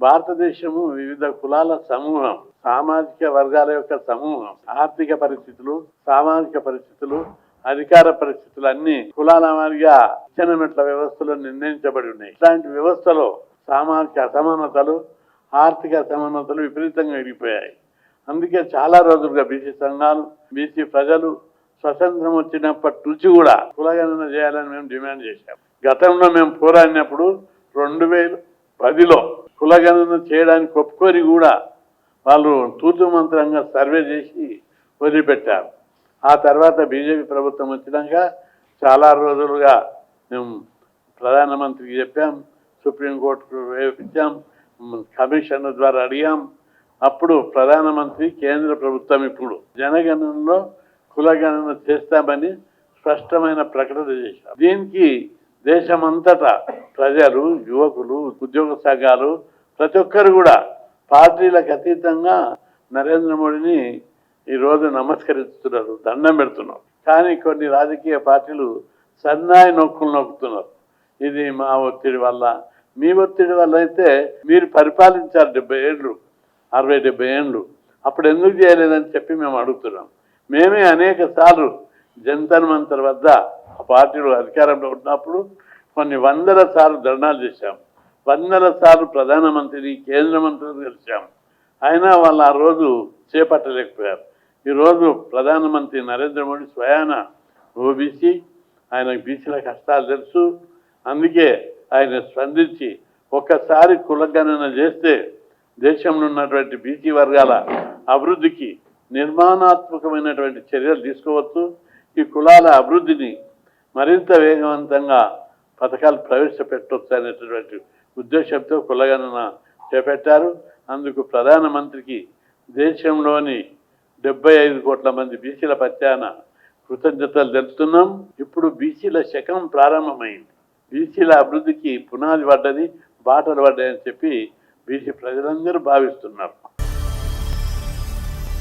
భారతదేశము వివిధ కులాల సమూహం సామాజిక వర్గాల యొక్క సమూహం ఆర్థిక పరిస్థితులు సామాజిక పరిస్థితులు అధికార పరిస్థితులు అన్ని కులాల వారిగా ఇచ్చిన వ్యవస్థలో నిర్ణయించబడి ఉన్నాయి. ఇట్లాంటి వ్యవస్థలో సామాజిక అసమానతలు ఆర్థిక అసమానతలు విపరీతంగా విరిగిపోయాయి అందుకే చాలా రోజులుగా బీసీ సంఘాలు బీసీ ప్రజలు స్వతంత్రం వచ్చినప్పటి నుంచి కూడా కులగణన చేయాలని మేము డిమాండ్ చేశాం. గతంలో మేము పోరాడినప్పుడు రెండు వేల పదిలో కులగణన చేయడానికి ఒప్పుకొని కూడా వాళ్ళు తూర్పు మంత్రంగా సర్వే చేసి వదిలిపెట్టారు. ఆ తర్వాత బీజేపీ ప్రభుత్వం వచ్చినాక చాలా రోజులుగా మేము ప్రధానమంత్రికి చెప్పాం సుప్రీంకోర్టుకు వేపించాం కమిషన్ ద్వారా అడిగాం. అప్పుడు ప్రధానమంత్రి కేంద్ర ప్రభుత్వం ఇప్పుడు జనగణనలో కులగణన చేస్తామని స్పష్టమైన ప్రకటన చేశారు. దీనికి దేశమంతటా ప్రజలు యువకులు ఉద్యోగ సంఘాలు ప్రతి ఒక్కరు కూడా పార్టీలకు అతీతంగా నరేంద్ర మోడీని ఈరోజు నమస్కరిస్తున్నారు దండం పెడుతున్నారు. కానీ కొన్ని రాజకీయ పార్టీలు సన్నాయి నొక్కులు నొక్కుతున్నారు. ఇది మా ఒత్తిడి వల్ల. మీ ఒత్తిడి వల్ల అయితే మీరు పరిపాలించారు డెబ్బై ఏళ్ళు అరవై డెబ్బై ఏళ్ళు. అప్పుడు ఎందుకు చేయలేదని చెప్పి మేము అడుగుతున్నాం. మేమే అనేక సార్లు జంతర్ మంతర్ వద్ద పార్టీలు అధికారంలో ఉన్నప్పుడు కొన్ని వందల సార్లు ధర్నాలు చేశాం. వందల సార్లు ప్రధానమంత్రిని కేంద్ర మంత్రిని కలిశాం. అయినా వాళ్ళు ఆ రోజు చేపట్టలేకపోయారు. ఈరోజు ప్రధానమంత్రి నరేంద్ర మోడీ స్వయాన ఓబీసీ ఆయన బీసీల కష్టాలు తెలుసు. అందుకే ఆయన స్పందించి ఒక్కసారి కులగణన చేస్తే దేశంలో ఉన్నటువంటి బీసీ వర్గాల అభివృద్ధికి నిర్మాణాత్మకమైనటువంటి చర్యలు తీసుకోవచ్చు. ఈ కులాల అభివృద్ధిని మరింత వేగవంతంగా పథకాలు ప్రవేశపెట్టవచ్చు అనేటటువంటి ఉద్దేశంతో కులగణన చేపట్టారు. అందుకు ప్రధానమంత్రికి దేశంలోని డెబ్బై ఐదు కోట్ల మంది బీసీల పత్యాన కృతజ్ఞతలు తెలుపుతున్నాం. ఇప్పుడు బీసీల శకం ప్రారంభమైంది. బీసీల అభివృద్ధికి పునాది పడ్డది బాటలు పడ్డాయని చెప్పి బీసీ ప్రజలందరూ భావిస్తున్నారు.